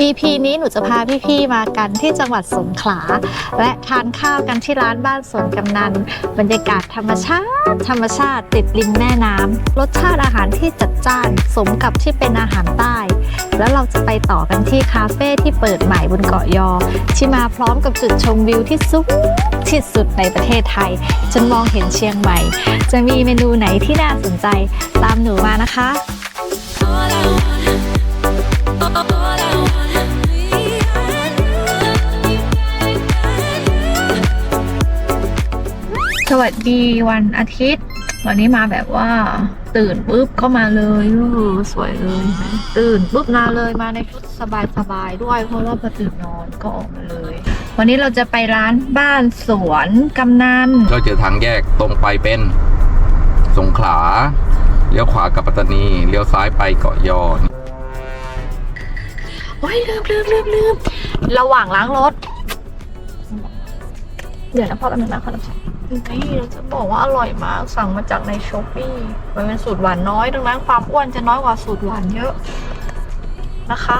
EP นี้หนูจะพาพี่ๆมากันที่จังหวัดสงขลา และทานข้าวกันที่ร้านบ้านสวนกำนัน บรรยากาศธรรมชาติ ธรรมชาติติดริมแม่น้ำรสชาติอาหารที่จัดจ้านสมกับที่เป็นอาหารใต้ แล้วเราจะไปต่อกันที่คาเฟ่ที่เปิดใหม่บนเกาะยอ ที่มาพร้อมกับจุดชมวิวที่สูงที่สุดในประเทศไทย จนมองเห็นเชียงใหม่ จะมีเมนูไหนที่น่าสนใจตามหนูมานะคะ All I want, all I สวัสดีวันอาทิตย์ วันนี้มาแบบว่า ตื่นปุ๊บเข้ามาเลยอู้สวยเลยตื่นปุ๊บมาเลยมาในชุดสบายๆด้วย เพราะว่าพอตื่นนอนก็ออกมาเลย วันนี้เราจะไปร้านบ้านสวนกำนันก็เจอทางแยกตรงไปเป็นสงขลาเลี้ยวขวากับปัตตานีเลี้ยวซ้ายไปเกาะยอโอ้ยลืมลืมลืมลืมระหว่างล้างรถ เดี๋ยวนะพ่อแป๊บนึงนะขอรับ นี่เราจะบอกว่าอร่อยมาก สั่งมาจากในช้อปปี้มันเป็นสูตรหวานน้อย ดังนั้นความอ้วนจะน้อยกว่าสูตรหวานเยอะนะคะ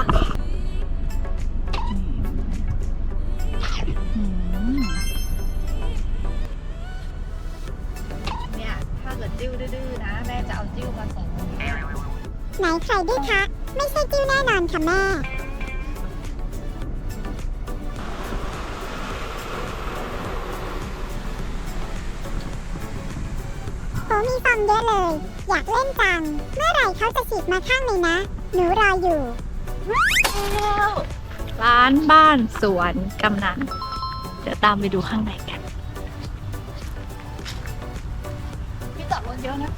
เนี่ยถ้าเกิดจิ้วดื้อๆนะ แม่จะเอาจิ้วมาส่งไหนใครดื้อคะ ไม่ใช่จิ้วแน่นอนค่ะแม่ โอ้มีฟอร์มเยอะเลย อยากเล่นจัง เมื่อไหร่เขาจะฉีกมาข้างเลยนะ หนูรออยู่ ร้านบ้านสวนกำนันเดี๋ยวตามไปดูข้างในกันมีจอดรถเยอะนะ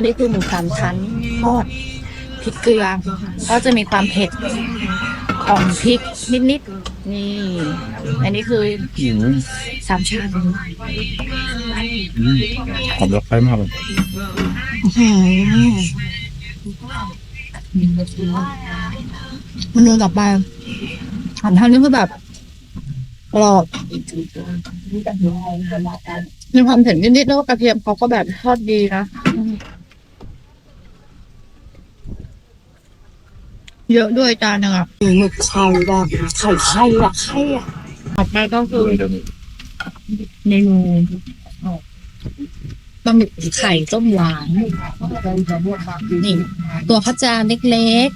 อันนี้คือหมูสามชั้นทอดพริกเกลือ ก็จะมีความเผ็ดของพริกนิดๆ นี่ อันนี้คือสามชั้นผมรักใครมากเลยมันเดินกลับไปสามชั้นนี่คือแบบกรอบมีความเผ็ดนิดๆแล้วก็กระเทียมเขาก็แบบทอดดีนะ เยอะด้วยจานหนึงอะหมึกไข่แบบไข่ไข่อะไข่อะต่อไปก็คือเมนูปลาหมึกไข่ต้มหวาน นี่ ตัวข้าวจานเล็ก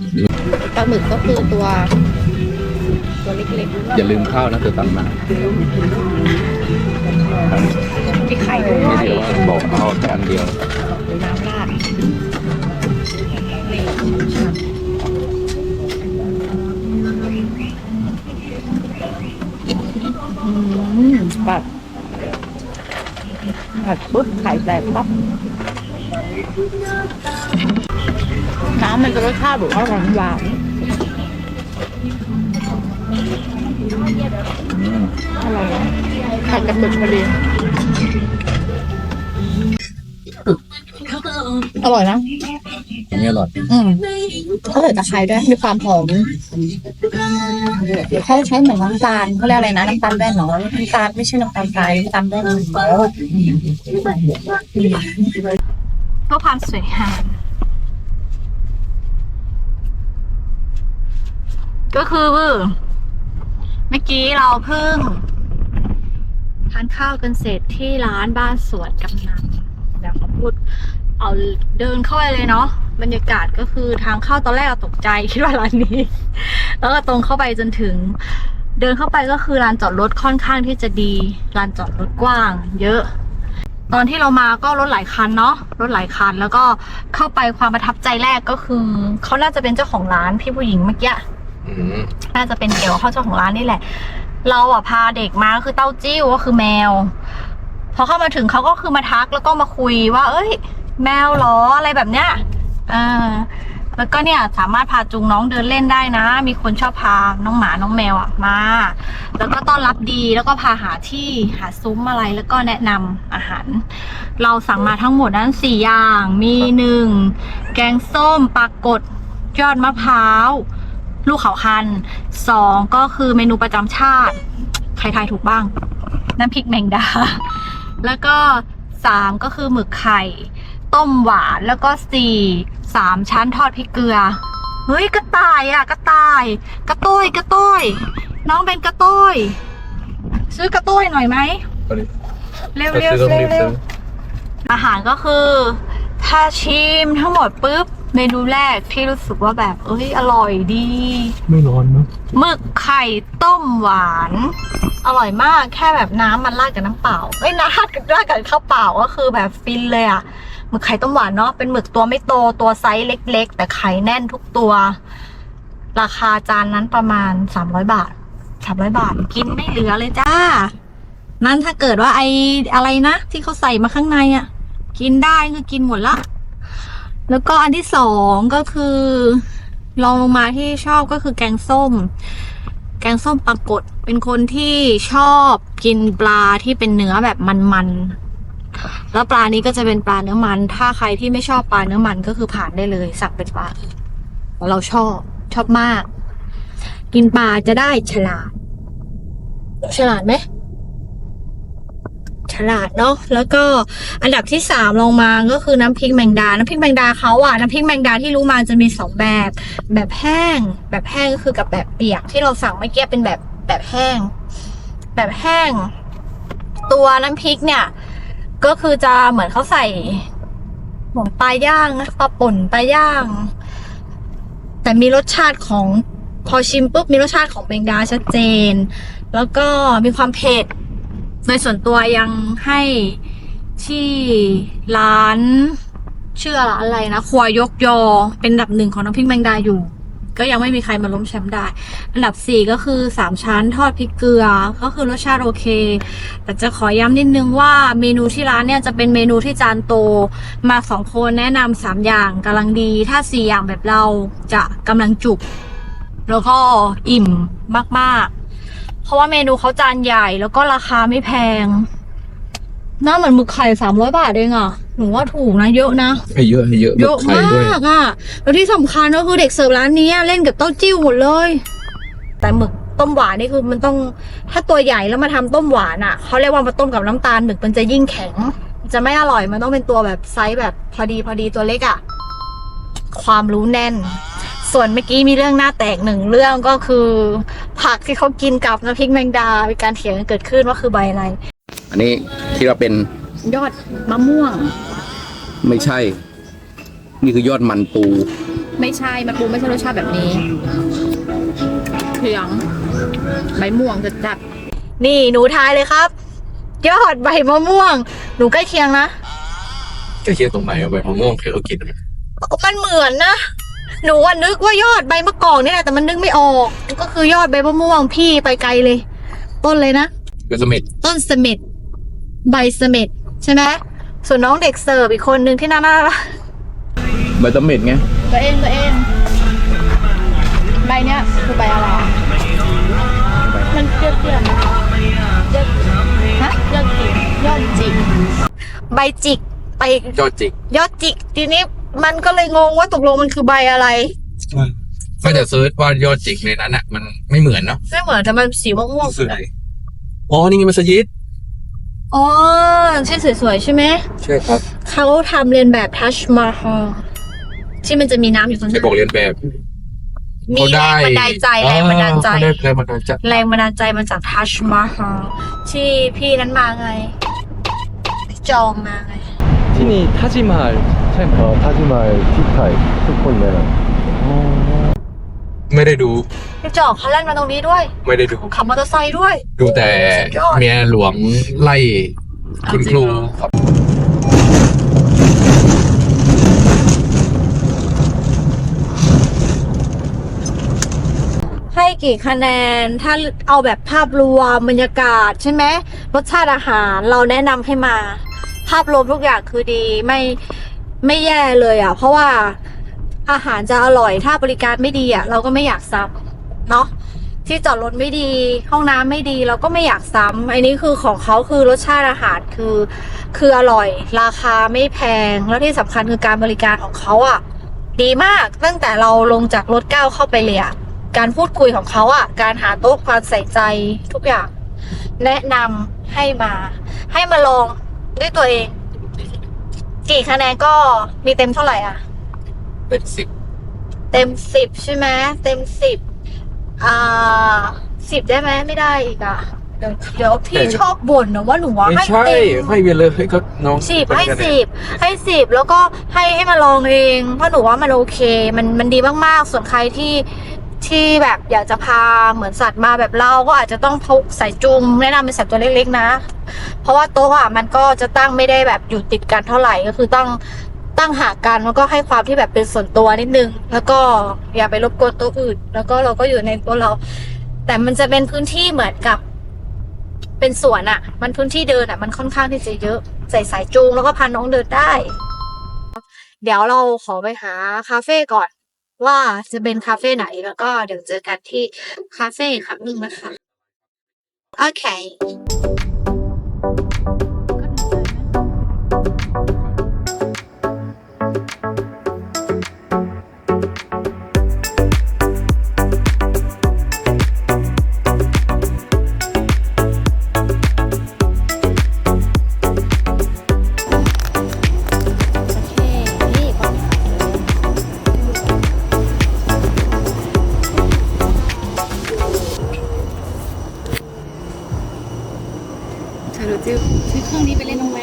ๆปลาหมึกก็คือตัว ตัวเล็กอย่าลืมข้าวนะเธอตังค์มาๆมีไข่ด้วไม่ยเดี๋ยวว่าบอกเอาแค่อันเดียวน้ำราดนี่อืม ปัดปัดปุ๊บไข่แตกปั๊บน้ำมันจะรสชาติแบบว่าหวานหวานอร่อยนะไข่กับหมึกพอดีอร่อยนะ นนี้อร่อยอืมเขาใส่ตะไคร้ด้วยมีความหอมเขาใช้เหมือนน้ำตาลเขาเรียกอะไรนะน้ำตาลแว่นเหรอน้ำตาลไม่ใช่น้ำตาลทรายน้ำตาลแว่นเพื่อความสวยงามก็คือ เมื่อกี้เราเพิ่งทานข้าวกันเสร็จที่ร้านบ้านสวนกำนันเดี๋ยวเขาพูด เอาเดินเข้าไปเลยเนาะบรรยากาศก็คือทางเข้าตอนแรกเราตกใจคิดว่าร้านนี้ แล้วก็ตรงเข้าไปจนถึง เดินเข้าไปก็คือลานจอดรถค่อนข้างที่จะดีลานจอดรถกว้าง เยอะ ตอนที่เรามาก็รถหลายคันเนาะรถหลายคัน แล้วก็เข้าไปความประทับใจแรกก็คือเขาน่าจะเป็นเจ้าของร้านพี่ผู้หญิงเมื่อกี้อืมน่าจะเป็นเกี่ยวกับเขาเจ้าของร้านนี่แหละ เราอะพาเด็กมาก็คือเต้าจิ้วก็คือแมว พอเข้ามาถึงเขาก็คือมาทักแล้วก็มาคุยว่า เอ้ย แมวหรออะไรแบบเนี้ยอ่าแล้วก็เนี่ยสามารถพาจูงน้องเดินเล่นได้นะ มีคนชอบพาน้องหมาน้องแมวอะมา แล้วก็ต้อนรับดีแล้วก็พาหาที่หาซุ้มอะไรแล้วก็แนะนำอาหาร เราสั่งมาทั้งหมดนั้นสี่อย่างมีหนึ่งแกงส้มปลากดยอดมะพร้าวลูกเขาคันสองก็คือเมนูประจำชาติ ใครทายถูกบ้าง น้ำพริกแมงดา แล้วก็สามก็คือหมึกไข่ ต้มหวานแล้วก็สี่สามชั้นทอดพริกเกลือ เฮ้ยกระต่ายอะกระต่าย กระต้ยกระต้ยน้องเป็นกระต้ยซื้อกระต้ยหน่อยไหมเร็วเร็วเร็วเร็วอาหารก็คือ ถ้าชิมทั้งหมดปุ๊บเมนูแรกที่รู้สึกว่าแบบเอ้ยอร่อยดี ไม่ร้อนเนอะหมึกไข่ต้มหวาน อร่อยมากแค่แบบน้ำมันราดกับน้ำเปล่าเอ้ยน้ำราดกับราดกับข้าวเปล่าก็คือแบบฟินเลยอะ หมึกไข่ต้มหวานเนาะเป็นหมึกตัวไม่โตตัวไซส์เล็ก ๆ แต่ไข่แน่นทุกตัว ราคาจานนั้นประมาณสามร้อยบาทสามร้อยบาท กินไม่เหลือเลยจ้า นั่นถ้าเกิดว่าไออะไรนะ ที่เขาใส่มาข้างในอะ กินได้คือกินหมดละ แล้วก็อันที่สองก็คือลองลงมาที่ชอบก็คือแกงส้ม แกงส้มปลากดเป็นคนที่ชอบกินปลาที่เป็นเนื้อแบบมันๆ แล้วปลานี้ก็จะเป็นปลาเนื้อมัน ถ้าใครที่ไม่ชอบปลาเนื้อมันก็คือผ่านได้เลย สั่งเป็นปลาเราะเราชอบชอบมาก กินปลาจะได้ฉลาด ฉลาดไหมฉลาดเนาะแล้วก็อันดับที่สามลงมาก็คือน้ำพริกแมงดา น้ำพริกแมงดาเขาอะน้ำพริกแมงดาที่รู้มาจะมีสองแบบ แบบแห้ง แบบแห้งก็คือกับแบบเปียก ที่เราสั่งเมื่อกี้เป็นแบบแบบแห้ง แบบแห้ง ตัวน้ำพริกเนี่ย ก็คือจะเหมือนเขาใส่หมูปลาย่างนะปลาป่นปลาย่าง แต่มีรสชาติของพอชิมปุ๊บมีรสชาติของแมงดาชัดเจน แล้วก็มีความเผ็ดโดยส่วนตัวยังให้ที่ร้าน ชื่อร้านอะไรนะ ครัวยกยอ เป็นอันดับหนึ่งของน้ำพริกแมงดาอยู่ ก็ยังไม่มีใครมาล้มแชมป์ได้ อันดับสี่ก็คือสามชั้นทอดพริกเกลือ ก็คือรสชาติโอเค แต่จะขอย้ำนิดนึงว่าเมนูที่ร้านเนี่ยจะเป็นเมนูที่จานโตมาสองคนแนะนำสามอย่างกำลังดี ถ้าสี่อย่างแบบเราจะกำลังจุก แล้วก็อิ่มมากๆ เพราะว่าเมนูเขาจานใหญ่แล้วก็ราคาไม่แพงน่าเหมือนหมึกไข่สามร้อยบาทเองอะ หนูว่าถูกนะเยอะนะให้เยอะให้เยอะเยอะไข่มาด้วยกอะแล้วที่สำคัญก็คือเด็กเสิร์ฟร้านนี้เล่นกับเต้าจิ้วหมดเลย แต่หมึกต้มหวานนี่คือมันต้องถ้าตัวใหญ่แล้วมาทำต้มหวานอะเขาเรียกว่ามาต้มกับน้ำตาลหมึกมันจะยิ่งแข็ง จะไม่อร่อยมันต้องเป็นตัวแบบไซส์แบบพอดีพอดีตัวเล็กอะความรู้แน่น ส่วนเมื่อกี้มีเรื่องหน้าแตกหนึ่งเรื่องก็คือ ผักที่เขากินกับน้ำพริกแมงดา มีการเถียงกันเกิดขึ้นว่าคือใบอะไร อันนี้คิดว่าเป็น ยอดมะม่วง ไม่ใช่ นี่คือยอดมันปู ไม่ใช่มะปูไม่ใช่รสชาติแบบนี้เถียงใบม่วงจะจัดนี่หนูทายเลยครับ ยอดใบมะม่วง หนูใกล้เคียงนะจะเคียงตรงไหนเอาไปมะม่วงเคยเขากินไหมมันเหมือนนะ หนูว่านึกว่ายอดใบมะกอกนี่แหละแต่มันนึกไม่ออก ก็คือยอดใบมะม่วงพี่ไปไกลเลย ต้นเลยนะก็สมิธต้นเสม็ดใบเสม็ด ใช่ไหมส่วนน้องเด็กเสิร์ฟอีกคนนึงที่น่ารักใบตะเม็ดไงตัวเองตัวเอง ใบเนี้ยคือใบอะไรอะมันเปรี้ยวๆนะยอดฮะยอดจิกยอดจิกใบจิกไปยอดจิกยอดจิก ทีนี้มันก็เลยงงว่าตกลงมันคือใบอะไรก็จะเซิร์ชว่ายอดจิกในนั้นอะ มันไม่เหมือนเนาะไม่เหมือนแต่มันสีม่วงสื่ออ๋อ นี่ไงมัสยิด ๆอ๋อใช่สวยๆใช่ไหมใช่ครับเขาทำเรียนแบบทัชมาฮอลที่มันจะมีน้ำอยู่ตรงใช่นั้นบอกเรียนแบบมีแรงบันดาลใจแรงบันดาลใจ เขาได้แรงบันดาลใจแรงบันดาลใจมาจากทัชมาฮอลที่พี่นั้นมาไงพี่จองมาไง ที่นี่ทัจิมาลใช่ไหมอ๋อทัจิมาลที่ไทยทุกคนเลยนะ ไม่ได้ดู พี่จองเขาเล่นมาตรงนี้ด้วยไม่ได้ดูขับมอเตอร์ไซค์ด้วย ดูแต่สุดยอดเมียหลวงไล่คุณครูครับให้กี่คะแนนถ้าเอาแบบภาพรวมบรรยากาศใช่ไหมรสชาติอาหารเราแนะนำให้มา ภาพรวมทุกอย่างคือดีไม่ไม่แย่เลยอะ เพราะว่า อาหารจะอร่อยถ้าบริการไม่ดีอะ เราก็ไม่อยากซ้ำเนาะที่จอดรถไม่ดี ห้องน้ำไม่ดีเราก็ไม่อยากซ้ำอันนี้คือของเขาคือรสชาติอาหารคือ คืออร่อย ราคาไม่แพง แล้วที่สำคัญคือการบริการของเขาอะ ดีมากตั้งแต่เราลงจากรถก้าวเข้าไปเลยอะการพูดคุยของเขาอะ การหาโต๊ะความใส่ใจทุกอย่าง แนะนำให้มา ให้มาลองด้วยตัวเอง กี่คะแนนก็มีเต็มเท่าไหร่อะ เป็นสิบเต็มสิบใช่ไหมเต็มสิบอ่าสิบได้ไหมไม่ได้อีกอะเดี๋ยวเดี๋ยวพี่ชอบบ่นนะว่าหนูว่าไม่ให้ใช่ เต็ม ให้ไปเลยก็น้องสิบไปให้กันเนี่ยสิบให้สิบแล้วก็ให้ให้มาลองเองเพราะหนูว่ามันโอเค มันมันดีมากๆ ส่วนใครที่ที่แบบอยากจะพาเหมือนสัตว์มาแบบเราก็อาจจะต้องพกสายจุงแนะนำเป็นสัตว์ตัวเล็กๆนะ เพราะว่าโต๊ะอะมันก็จะตั้งไม่ได้แบบอยู่ติดกันเท่าไหร่ก็คือต้อง ตั้งหากันแล้วก็ให้ความที่แบบเป็นส่วนตัวนิดนึง แล้วก็อย่าไปรบกวนต๊ะอื่น แล้วก็เราก็อยู่ในต๊ะเรา แต่มันจะเป็นพื้นที่เหมือนกับ เป็นสวนอะ่ะ มันพื้นที่เดินอะ่ะ มันค่อนข้างที่จะเยอะใส่สายจูงแล้วก็พาน้องเดินได้ เดี๋ยวเราขอไปหาคาเฟ่ก่อน ว่าจะเป็นคาเฟ่ไหนแล้วก็เดี๋ยวเจอกันที่คาเฟ่ครั้งหนึ่งนะคะโอเคเธอรู้จิซื้อเครื่องนี้ไปเล่นน้องไหม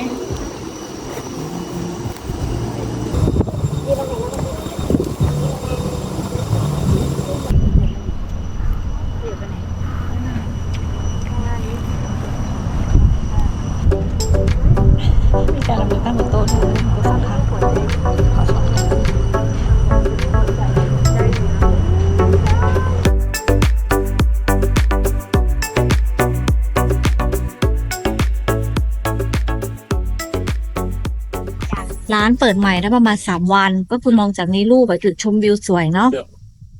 ร้านเปิดใหม่ได้ประมาณสามวัน ก็คุณมองจากในรูปอะจุดชมวิวสวยเนาะ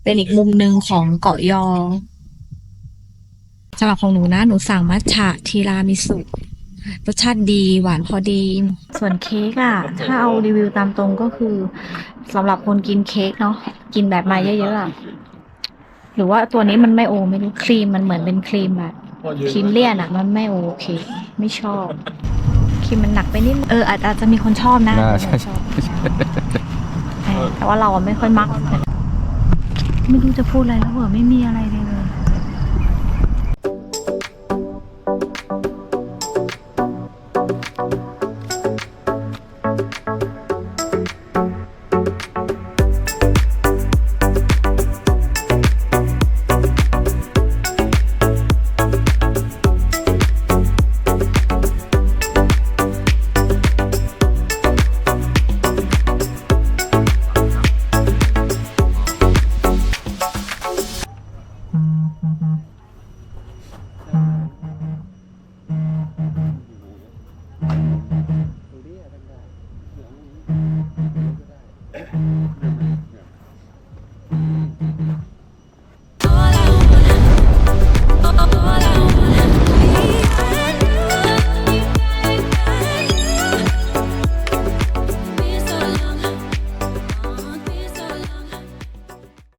เป็นอีกมุมหนึ่งของเกาะยองสำหรับของหนูนะ หนูสั่งมัทฉะทีรามิสุรสชาติดีหวานพอดี ส่วนเค้กอะถ้าเอารีวิวตามตรงก็คือสำหรับคนกินเค้กเนาะกินแบบมาเยอะๆอะหรือว่าตัวนี้มันไม่โอไม่รู้ครีมมันเหมือนเป็นครีมแบบครีมเลี่ยนอะมันไม่โอเค ไม่ชอบ ครีมมันหนักไปนิดเอออาจจะมีคนชอบนะใช่ใช่ใแต่ว่าเราไม่ค่อยมัก ไม่รู้จะพูดอะไรแล้วเหรอไม่มีอะไรเลยเลย